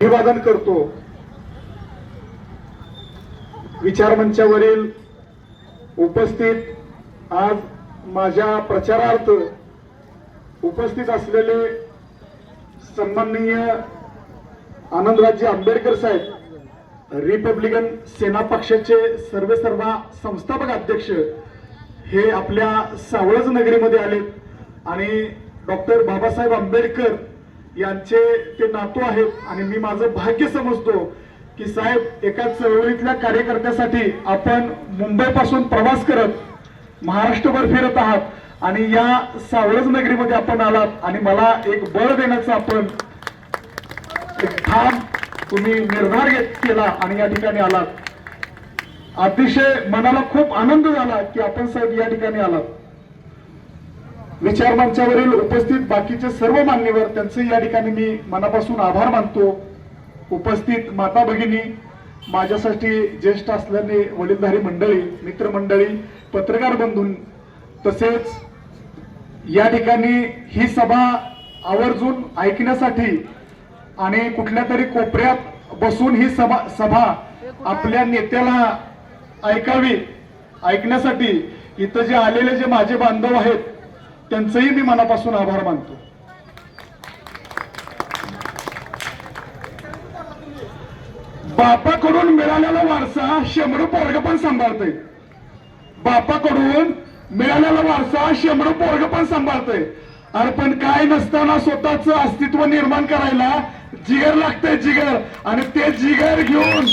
अभिवादन करतो. विचारमंचावरील उपस्थित आज माझ्या प्रचारार्थ उपस्थित असलेले सन्माननीय आनंदराजे आंबेडकर साहेब रिपब्लिकन सेना पक्षाचे सर्वेसर्वा संस्थापक अध्यक्ष हे आपल्या सावळज नगरीमध्ये आलेत आणि डॉक्टर बाबासाहेब आंबेडकर यांचे ते नातू आहेत आणि मी माझं भाग्य समजतो की साहेब एका चळवळीतल्या कार्यकर्त्यासाठी आपण मुंबईपासून प्रवास करत महाराष्ट्रभर फिरत आहात आणि या सावळज नगरीमध्ये आपण आलात आणि मला एक बळ देण्याचं आपण एक ठाम तुम्ही निर्धार केला आणि या ठिकाणी आलात. अतिशय मनाला खूप आनंद झाला की आपण साहेब या ठिकाणी आलात. विचार मंचावरील उपस्थित बाकीचे सर्व मान्यवर त्यांचे या ठिकाणी मी मनापासून आभार मानतो. उपस्थित माता भगिनी माझ्यासाठी ज्येष्ठ असल्याने वडीलधारी मंडळी मित्रमंडळी पत्रकार बंधून तसेच या ठिकाणी ही सभा आवर्जून ऐकण्यासाठी आणि कुठल्या तरी कोपऱ्यात बसून ही सभा सभा आपल्या नेत्याला ऐकावी ऐकण्यासाठी इथं जे आलेले जे माझे बांधव आहेत त्यांचंही मी मनापासून आभार मानतो. बापाकडून मिळालेला वारसा शंभर पोरग पण सांभाळते बापाकडून मिळालेला वारसा शंभर पोरग पण सांभाळते अरे पण काय नसताना स्वतःच अस्तित्व निर्माण करायला जिगर लागतंय जिगर. आणि ते जिगर घेऊन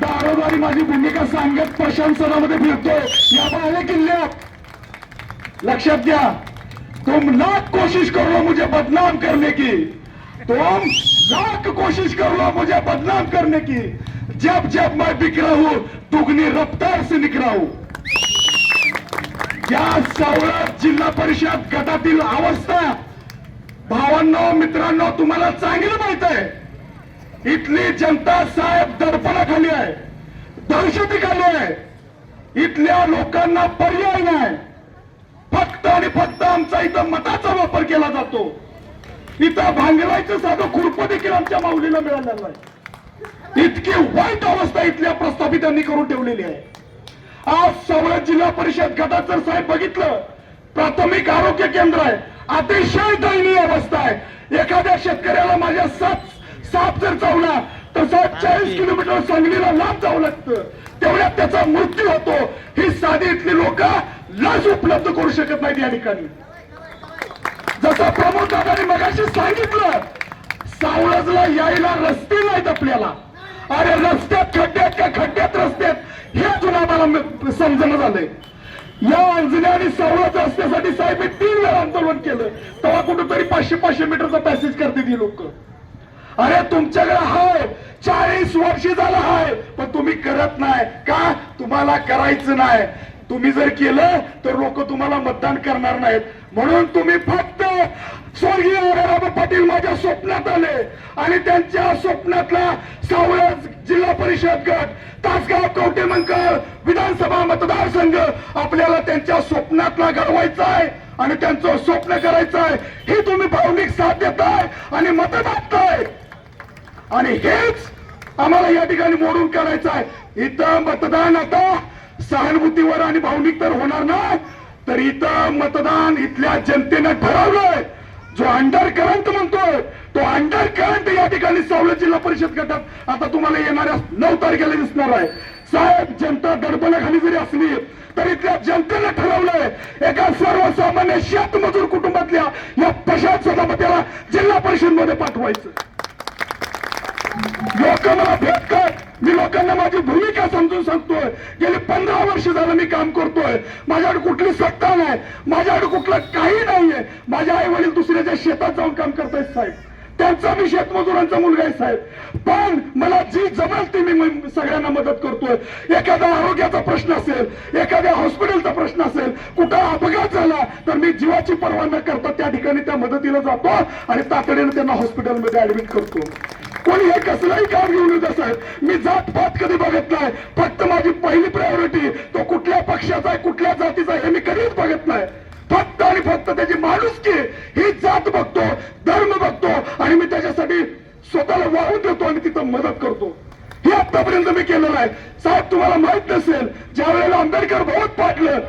दारोदारी माझी भूमिका सांगत प्रशासनामध्ये फिरतोय. या बाहेर किल्ल्यात. लक्षात घ्या. तुम लाख कोशिश कर लो मुझे बदनाम करने की। तुम लाख कोशिश कर लो मुझे बदनाम करने की। जब जब मैं बिक रहा हूं दुगनी रफ्तार से निकला हूं। या सवलत जिल्हा परिषद गटातील अवस्था? भावांनो मित्रांनो तुम्हाला चांगलं माहीत आहे। इथली जनता साहेब दडपणाखाली आहे। दहशतीखाली आहे। इथल्या लोकांना पर्याय नाही। फक्त आणि फक्त आमचा केला जातो. इथं भांगलायचं साधं खुरप देखील आमच्या माऊलीला मिळालेलं आहे इतकी वाईट अवस्था इथल्या प्रस्थापितांनी करून ठेवलेली आहे. आज सवलत जिल्हा परिषद गटात जर साहेब बघितलं प्राथमिक आरोग्य केंद्र आहे. अतिशय दयनीय अवस्था आहे. एखाद्या शेतकऱ्याला माझ्या सात साप जर चावला तर सात चाळीस किलोमीटर सांगलीला लांब जावं लागतं. तेवढ्यात त्याचा मृत्यू होतो. ही साधी इथली लोक लस उपलब्ध करू शकत नाहीत या ठिकाणी. जसं प्रमोद दादानी मगाशी सांगितलं सावळजला यायला रस्ते नाहीत आपल्याला. अरे रस्त्यात खड्ड्यात का खड्ड्यात रस्त्यात? हे अजून आम्हाला समजणं झालंय. या अंजण्याने आणि सावळज रस्त्यासाठी साहेब तीन वेळा आंदोलन केलं. तेव्हा कुठेतरी पाचशे पाचशे मीटरचा पॅसेज करते ती लोक. अरे तुमच्याकडे हाय चाळीस वर्ष झालं हाय पण तुम्ही करत नाही. का? तुम्हाला करायचं नाही. तुम्ही जर केलं तर लोक तुम्हाला मतदान करणार नाहीत. म्हणून तुम्ही फक्त स्वर्गीय पाटील माझ्या स्वप्नात आले आणि त्यांच्या स्वप्नातला सावळज जिल्हा परिषद गट तासगाव कवटेमंकर विधानसभा मतदारसंघ आपल्याला त्यांच्या स्वप्नातला घडवायचा आहे आणि त्यांचं स्वप्न करायचं आहे. हे तुम्ही भावनिक साथ देताय आणि मत मागताय. आणि हेच आम्हाला या ठिकाणी मोडून करायचं आहे. इथं मतदान आता सहानुभूतीवर आणि भावनिक तर होणार ना? तर इथं मतदान इथल्या जनतेनं ठरवलंय. जो अंडर करंट म्हणतोय तो अंडर करंट या ठिकाणी सवलत जिल्हा परिषद गटात आता तुम्हाला येणाऱ्या नऊ तारखेला दिसणार आहे. साहेब जनता दडपणाखाली जरी असली तर इथल्या जनतेनं ठरवलंय एका सर्वसामान्य शेतमजूर कुटुंबातल्या या पशात सभापतीला जिल्हा परिषदमध्ये पाठवायचं. लोकांना मला भेटतात मी लोकांना माझी भूमिका समजून सांगतोय. गेले पंधरा वर्ष झालं मी काम करतोय. माझ्याकडे कुठली सत्ता नाही. माझ्याकडे कुठलं काही नाहीये. माझे आई वडील दुसऱ्याच्या शेतात जाऊन काम करतायत साहेब. त्यांचा मी शेतमजुरांचा मुलगा आहे साहेब. पण मला जी जमेल ती मी सगळ्यांना मदत करतोय. एखादा आरोग्याचा प्रश्न असेल एखाद्या हॉस्पिटलचा प्रश्न असेल कुठं अपघात झाला तर मी जीवाची परवा न करता त्या ठिकाणी त्या मदतीला जातो आणि तातडीने त्यांना हॉस्पिटलमध्ये ऍडमिट करतो. कोणी हे कसलंही काम घेऊन येत असेल मी जात पात कधी बघत नाही फक्त माझी पहिली प्रायोरिटी तो कुठल्या पक्षाचा आहे कुठल्या जातीचा आहे हे मी कधीच बघत नाही. फक्त आणि फक्त त्याची माणुसकी. ही जात बघतो धर्म बघतो आणि मी त्याच्यासाठी स्वतःला वाहून देतो आणि तिथं मदत करतो. हे आतापर्यंत मी केलेलं आहे. साहेब तुम्हाला माहीत नसेल ज्या वेळेला आंबेडकर भवन पाडलं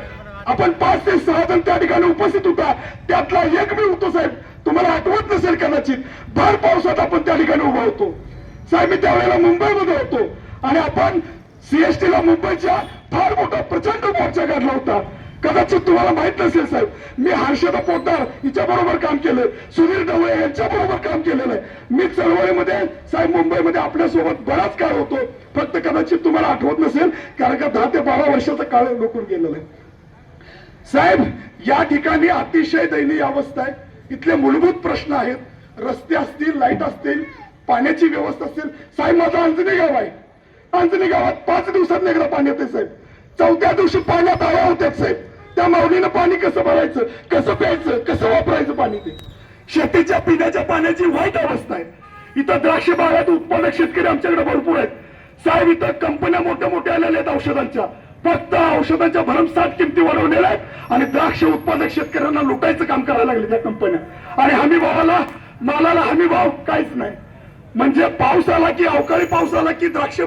आपण पाच ते सहा जण त्या ठिकाणी उपस्थित होता. त्यातला एक मी होतो साहेब. तुम्हाला आठवत नसेल कदाचित भर पावसात आपण त्या ठिकाणी उभा होतो. साहेब मी त्यावेळेला मुंबईमध्ये होतो. आणि आपण सीएसटी ला मुंबईच्या फार मोठा प्रचंड मोर्चा काढला होता. कदाचित तुम्हाला माहीत नसेल साहेब मी हर्षदा पोद्दार हिच्या बरोबर काम केलंय सुधीर ढवळे यांच्या बरोबर काम केलेलं आहे. मी चळवळीमध्ये साहेब मुंबईमध्ये आपल्यासोबत बराच काळ होतो. फक्त कदाचित तुम्हाला आठवत नसेल कारण का दहा ते बारा वर्षाचा काळ लोकून गेलेला आहे. साहेब या ठिकाणी अतिशय दयनीय अवस्था आहे. इथले मूलभूत प्रश्न आहेत. रस्ते असतील लाइट असतील पाण्याची व्यवस्था असेल. साहेब माझं अंजनी गाव आहे. अंजनी गावात पाच दिवसात एकदा पाणी येते साहेब? चौथ्या दिवशी पाण्यात आया होत्यात साहेब. त्या माऊलीनं पाणी कसं भरायचं कसं प्यायचं कसं वापरायचं पाणी ते? शेतीच्या पिण्याच्या पाण्याची वाईट अवस्था आहे. इथं द्राक्ष बागात उत्पादक शेतकरी आमच्याकडे भरपूर आहेत. साहेब इथं कंपन्या मोठ्या मोठ्या आलेल्या आहेत औषधांच्या. फक्त औषधाच्या भरमसाठ किमती वाढवलेल्या आहेत आणि द्राक्ष उत्पादक शेतकऱ्यांना लुटायचं काम करायला लागले त्या कंपन्या. आणि हमी भावाला मालाला हमी भाव काहीच नाही. म्हणजे पाऊस आला की अवकाळी पाऊस आला की द्राक्ष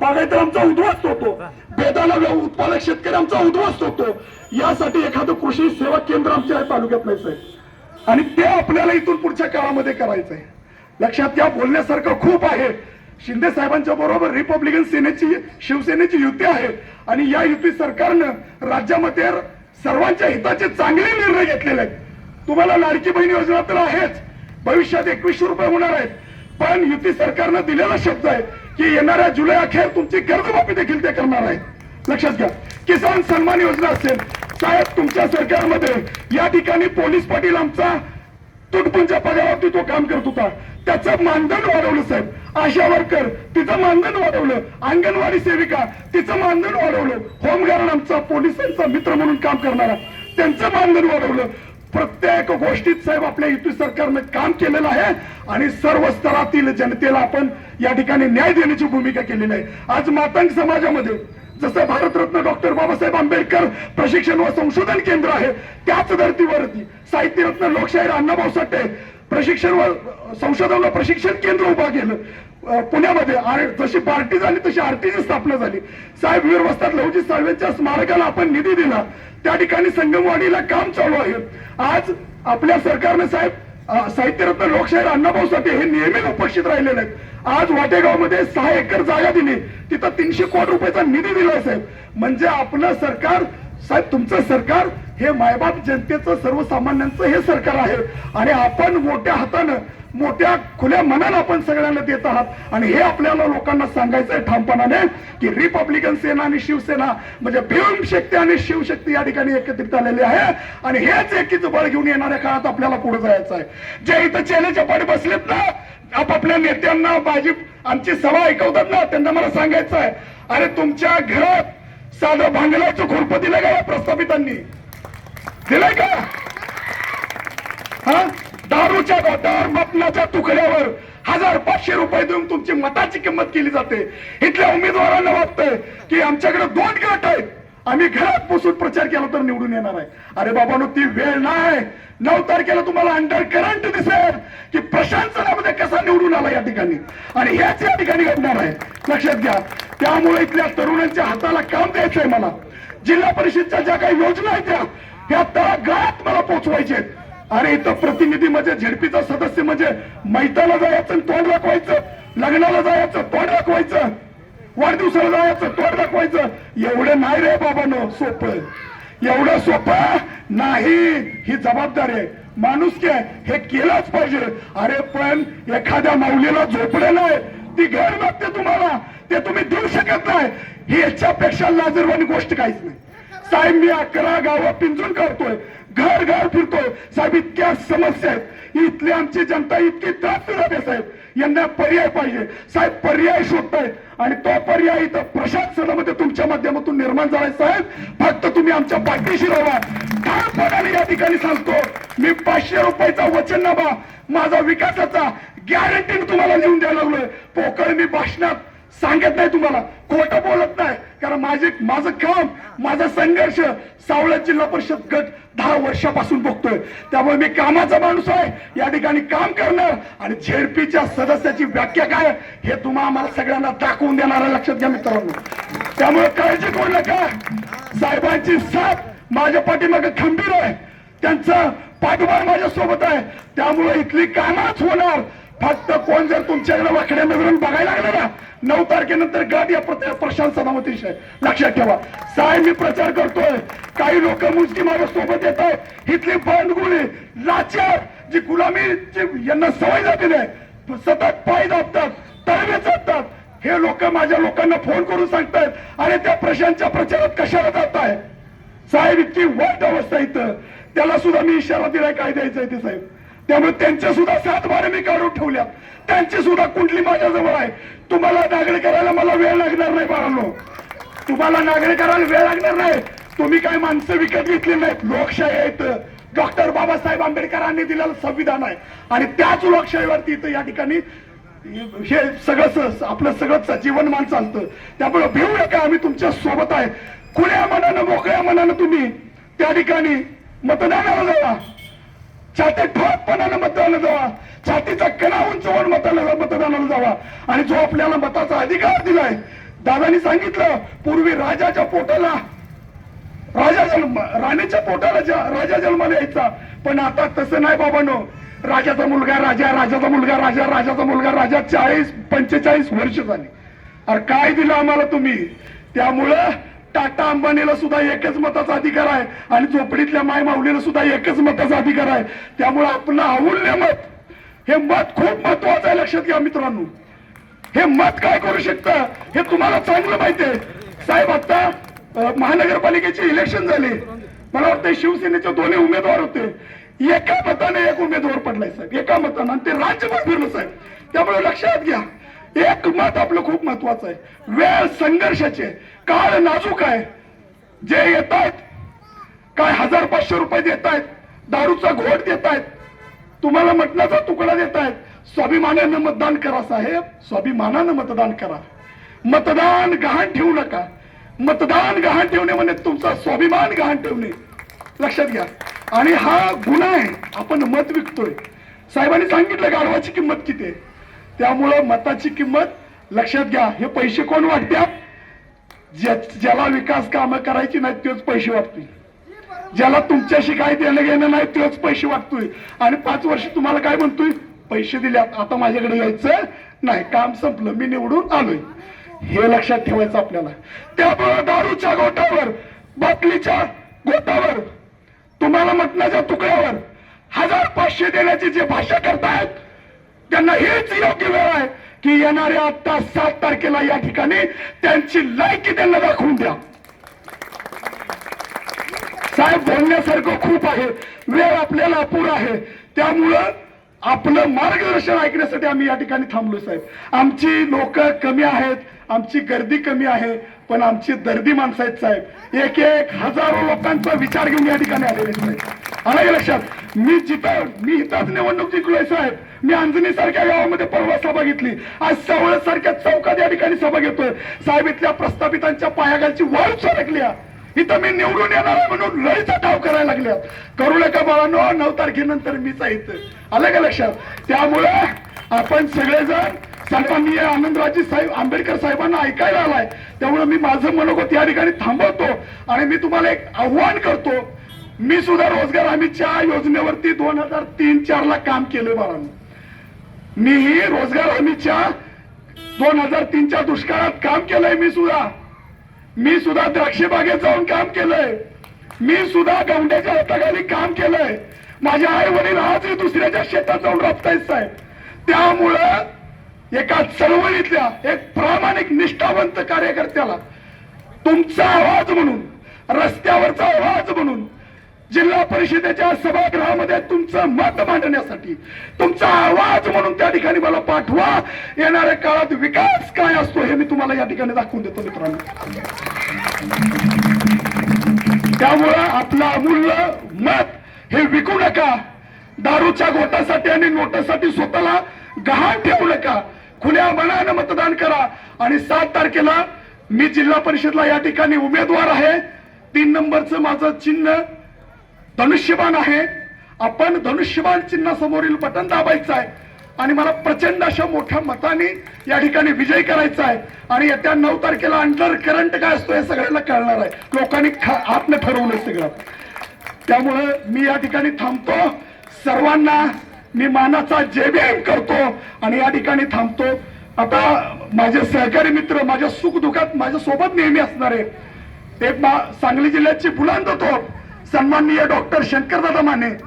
बागायतर आमचा उद्ध्वस्त होतो. बेदाना उत्पादक शेतकरी आमचा उद्ध्वस्त होतो. यासाठी एखादं कृषी सेवा केंद्र आमच्या तालुक्यात नाही साहेब. आणि ते आपल्याला इथून पुढच्या काळामध्ये करायचंय. लक्षात घ्या बोलण्यासारखं खूप आहे. शिंदे साहेबांच्या बरोबर रिपब्लिकन सेनेची शिवसेनेची युती आहे. आणि या युती सरकारनं राज्यामध्ये सर्वांच्या हिताचे चांगले निर्णय घेतलेले आहेत. तुम्हाला लाडकी बहीण योजना तर आहेच. भविष्यात एकवीसशे रुपये होणार आहेत. पण युती सरकारनं दिलेला शब्द आहे की येणाऱ्या जुलै अखेर तुमची कर्जमाफी देखील ते करणार आहे लक्षात घ्या. किसान सन्मान योजना असेल साहेब तुमच्या सरकारमध्ये या ठिकाणी पोलीस पाटील आमचा तुटपुंच्या पगारावरती तो काम करत होता. त्याचं मानधन वाढवलं साहेब. आशा वर्कर तिचं मानधन वाढवलं. अंगणवाडी सेविका तिचं मानधन वाढवलं. होमगार्ड आमचा पोलिसांचा मित्र म्हणून काम करणारा. त्यांचं मानधन वाढवलं. प्रत्येक गोष्टीत साहेब आपल्या युती सरकारनं काम केलेलं आहे आणि सर्व स्तरातील जनतेला आपण या ठिकाणी न्याय देण्याची भूमिका केलेली आहे. आज मातंग समाजामध्ये जसं भारतरत्न डॉक्टर बाबासाहेब आंबेडकर प्रशिक्षण व संशोधन केंद्र आहे त्याच धर्तीवरती साहित्यरत्न लोकशाहीर अण्णाभाऊ साठे प्रशिक्षण व संशोधन प्रशिक्षण केंद्र उभा केलं. पुण्यामध्ये जशी पार्टी झाली तशी आरटीची स्थापना झाली. साहेब वीर वस्तात लवजी साळवेंच्या स्मारकाला आपण निधी दिला. त्या ठिकाणी संगमवाडीला काम चालू आहे. आज आपल्या सरकारने साहेब साहित्यरत्न लोकशाहीर अण्णाभाऊ साठे हे नियमित उपस्थित राहिलेले आहेत. आज वाटेगावमध्ये सहा एकर जागा दिली. तिथं तीनशे कोटी रुपयाचा निधी दिला साहेब. म्हणजे आपलं सरकार साहेब तुमचं सरकार हे मायबाप जनतेचं सर्वसामान्यांचं हे सरकार आहे. आणि आपण मोठ्या हातानं मोठ्या खुल्या मनानं आपण सगळ्यांना देत आहात. आणि हे आपल्याला लोकांना सांगायचंय ठामपणाने की रिपब्लिकन सेना आणि शिवसेना म्हणजे भीमशक्ती आणि शिवशक्ती या ठिकाणी एकत्रित आलेली आहे. आणि हेच एकीच बळ घेऊन येणाऱ्या काळात आपल्याला पुढे जायचं आहे जे इथं चेलेच्या पाठी बसलेत ना आपापल्या नेत्यांना माझी आमची सभा ऐकवतात ना त्यांना मला सांगायचं आहे अरे तुमच्या घरात साधं भांगलाचं खुरप दिलं हो प्रस्थापितांनी? दिलंय का? हा? दारूच्या गोट्यावर मटणाच्या तुकड्यावर हजार पाचशे रुपये देऊन तुमची मताची किंमत केली जाते. इथल्या उमेदवारांना वाटतंय की आमच्याकडे दोन गट आहेत. आम्ही घरात बसून प्रचार केला तर निवडून येणार आहे. अरे बाबानो ती वेळ नाही. नऊ तारखेला तुम्हाला अंडर करंट दिसेल की प्रशासनामध्ये कसा निवडून आला या ठिकाणी. आणि हेच या ठिकाणी घडणार आहे. लक्षात घ्या. त्यामुळे इथल्या तरुणांच्या हाताला काम द्यायचंय मला. जिल्हा परिषदच्या ज्या काही योजना आहेत त्या ह्या तळागाळात मला पोहोचवायचे अरे इथं प्रतिनिधी म्हणजे झेडपीचा सदस्य म्हणजे मैताला जायचं तोंड दाखवायचं लग्नाला जायचं तोंड दाखवायचं वाढदिवसाला जायचं तोंड दाखवायचं. एवढं नाही रे बाबानो सोपं एवढं सोपं नाही. ही जबाबदारी आहे. माणूस काय हे केलंच पाहिजे. अरे पण एखाद्या माऊलीला झोपलेलं आहे ती घर मागते तुम्हाला. ते तुम्ही देऊ शकत नाही. ही याच्यापेक्षा लाजरवाणी गोष्ट काहीच नाही. साहेब मी अकरा गावं पिंजून करतोय घर घर फिरतोय. साहेब इतक्या समस्या आहेत. इथली आमची जनता इतकी त्रास आहे साहेब. यांना पर्याय पाहिजे. साहेब पर्याय शोधतायत. आणि तो पर्याय इथं प्रशासनामध्ये तुमच्या माध्यमातून निर्माण झालाय साहेब. फक्त तुम्ही आमच्या पाठीशी राहा. ठामपणाने या ठिकाणी सांगतो. मी पाचशे रुपयाचा वचननामा माझा विकासाचा गॅरंटीने तुम्हाला लिहून द्यायला लागलोय. पोकळ मी भाषणात सांगत नाही तुम्हाला. खोटं बोलत नाही. कारण माझे माझं काम माझा संघर्ष सावळत जिल्हा परिषद गट दहा वर्षापासून बघतोय. त्यामुळे मी कामाचा माणूस आहे. या ठिकाणी काम करणार आणि झेडपीच्या सदस्याची व्याख्या काय हे तुम्हा आम्हाला सगळ्यांना दाखवून देणार लक्षात घ्या मित्रांनो. त्यामुळे काळजी करू नका. साहेबांची साथ माझ्या पाठीमागे खंबीर आहे. त्यांचा पाठबळ माझ्या सोबत आहे. त्यामुळे इथली कामच होणार. फक्त कोण जर तुमच्याकडे वाकड्या नजरून बघायला लागला ना नऊ तारखेनंतर गाठ या प्रशांत सदामतीश आहे लक्षात ठेवा. साहेब मी प्रचार करतोय. काही लोक मुस्लिम माझ्या सोबत येत आहेत. इथली बांधगुळी लाचार जी गुलामी यांना सवय झालेली आहे सतत पाय दाबतात तळवे चालतात हे लोक माझ्या लोकांना फोन करून सांगतायत अरे त्या प्रशांतच्या प्रचारात कशाला जात आहे साहेब इतकी वाईट अवस्था इथं. त्याला सुद्धा मी इशारा दिलाय काय द्यायचंय ते साहेब? त्यामुळे त्यांच्या सुद्धा सात मी काढून ठेवल्या. त्यांची सुद्धा कुंडली माझ्याजवळ आहे. तुम्हाला नागरिक करायला मला वेळ लागणार नाही बाळांनो. तुम्हाला नागरिक करायला वेळ लागणार नाही. तुम्ही काय माणसं विकत घेतली नाहीत. लोकशाही आहेत डॉक्टर बाबासाहेब आंबेडकरांनी दिलेलं संविधान आहे. आणि त्याच लोकशाहीवरती इथं या ठिकाणी हे सगळं आपलं सगळं जीवनमान चालतं. त्यामुळे भिवू नका. आम्ही तुमच्यासोबत आहे. खुल्या मनानं मोकळ्या मनानं तुम्ही त्या ठिकाणी मतदानाला जावा. छाती ठोकपणानं मतदानाला जावा. छातीचा कणा उंचवून मतदानाला मतदानाला जावा. आणि जो आपल्याला मताचा अधिकार दिलाय दादानी सांगितलं पूर्वी राजाच्या पोटाला राजा जन्म राणीच्या पोटाला ज- राजा जन्माला यायचा. पण आता तसं नाही बाबांनो. राजाचा मुलगा राजा राजाचा मुलगा राजा राजाचा मुलगा राजा चाळीस पंचेचाळीस वर्ष झाली. अरे काय दिलं आम्हाला तुम्ही? त्यामुळं टाटा अंबानीला सुद्धा एकच मताचा अधिकार आहे आणि झोपडीतल्या माय माऊलीला सुद्धा एकच मताचा अधिकार आहे. त्यामुळे आपलं अमूल्य मत हे मत खूप महत्वाचं आहे लक्षात घ्या मित्रांनो. हे मत काय करू शकतं हे तुम्हाला चांगलं माहिती आहे. साहेब आता महानगरपालिकेचे इलेक्शन झाले. मला वाटतं शिवसेनेचे दोन्ही उमेदवार होते. एका मताने एक उमेदवार पडलाय साहेब. एका मतानं. आणि ते राज्यभर फिरलं साहेब. त्यामुळे लक्षात घ्या. एक मत आपलं खूप महत्वाचं आहे. वेळ संघर्षाचे काळ नाजूक आहे. जे येत आहेत काय हजार पाचशे रुपये देत आहेत दारूचा घोट देत आहेत तुम्हाला मटणाचा तुकडा देत आहेत स्वाभिमानानं मतदान करा साहेब स्वाभिमानानं मतदान करा. मतदान गहाण ठेवू नका. मतदान गहाण ठेवणे म्हणजे तुमचा स्वाभिमान गहाण ठेवणे. लक्षात घ्या. आणि हा गुन्हा आहे. आपण मत विकतोय. साहेबांनी सांगितलं गाढवाची किंमत किती आहे? त्यामुळं मताची किंमत लक्षात घ्या. हे पैसे कोण वाटतात ज्याला विकास कामं करायची नाही तेच पैसे वाटतील. ज्याला तुमच्याशी काय देणं घेणं नाही तेच पैसे वाटतोय आणि पाच वर्ष तुम्हाला काय म्हणतोय? पैसे दिल्यात. आता माझ्याकडे यायचं नाही. काम संपलं. मी निवडून आलोय. हे लक्षात ठेवायचं आपल्याला. त्यामुळे दारूच्या गोटावर बाटलीच्या गोटावर तुम्हाला मटणाच्या तुकड्यावर हजार पाचशे देण्याची जे भाषा करतायत त्यांना हेच योग्य वेळ आहे की येणाऱ्या आता सात तारखेला या ठिकाणी त्यांची लायकी त्यांना दाखवून द्या. साहेब बोलण्यासारखं खूप आहे. वेळ आपल्याला अपूर आहे. त्यामुळं आपलं मार्गदर्शन ऐकण्यासाठी आम्ही या ठिकाणी थांबलो साहेब. आमची लोक कमी आहेत आमची गर्दी कमी आहे पण आमची दर्दी माणसं आहेत साहेब. एक एक हजारो लोकांचा विचार घेऊन या ठिकाणी आलेले साहेब. आलं लक्षात? मी जिथं मी इथंच निवडणूक जिंकलोय साहेब. मी अंजनी सारख्या गावामध्ये परवा सभा घेतली. आज सवळ सारख्या चौकात या ठिकाणी सभा घेतोय. साहेब इथल्या प्रस्थापितांच्या पायागालची वाढ सरकली इथं मी निवडून येणार आहे म्हणून लढीचा डाव करायला लागल्या करू नका बाळांनो नऊ तारखेनंतर मीच आहे इथं. आलं का लक्षात? त्यामुळे आपण सगळेजण सर्वांनी आनंदराजी साहेब आंबेडकर साहेबांना ऐकायला आलाय. त्यामुळे मी माझं मनोगत या ठिकाणी थांबवतो आणि मी तुम्हाला एक आव्हान करतो. मी सुद्धा रोजगार हमीच्या योजनेवरती दोन हजार तीन चार ला काम केलंय बाळांनो. मीही रोजगार हमीच्या दोन हजार तीनच्या दुष्काळात काम केलंय मी सुद्धा. मी सुद्धा द्राक्षे बागेत जाऊन काम केलंय. मी सुद्धा गवंड्याच्या हाताखाली काम केलंय. माझे आई वडील आजही दुसऱ्याच्या शेतात जाऊन राबतायत साहेब. त्यामुळं एका चळवळीतल्या एक प्रामाणिक निष्ठावंत कार्यकर्त्याला तुमचा आवाज म्हणून रस्त्यावरचा आवाज म्हणून जिल्हा परिषदेच्या सभागृहामध्ये तुमचं मत मांडण्यासाठी तुमचा आवाज म्हणून त्या ठिकाणी मला पाठवा. येणाऱ्या काळात विकास काय असतो हे मी तुम्हाला या ठिकाणी दाखवून देतो मित्रांनो. त्यामुळं आपलं अमूल्य मत हे विकू नका. दारूच्या गोटासाठी आणि नोटासाठी स्वतःला गहाण ठेवू नका. खुल्या मनानं मतदान करा. आणि सात तारखेला मी जिल्हा परिषदला या ठिकाणी उमेदवार आहे. तीन नंबरचं माझं चिन्ह धनुष्यबाण आहे. आपण धनुष्यबाण चिन्हासमोरील बटन दाबायचं आहे. आणि मला प्रचंड अशा मोठ्या मताने या ठिकाणी विजय करायचा आहे. आणि येत्या नऊ तारखेला अंडर करंट काय असतो हे सगळ्यांना कळणार आहे. लोकांनी आत्म ठरवलं सगळं. त्यामुळं मी या ठिकाणी थांबतो. सर्वांना मी मानाचा जयभीम करतो. आणि या ठिकाणी थांबतो. आता माझे सहकारी मित्र माझ्या सुख दुःखात माझ्या सोबत नेहमी असणार. आहे ते मा- सांगली जिल्ह्याची बुलंद तो सन्माननीय डॉक्टर शंकरदादा माने.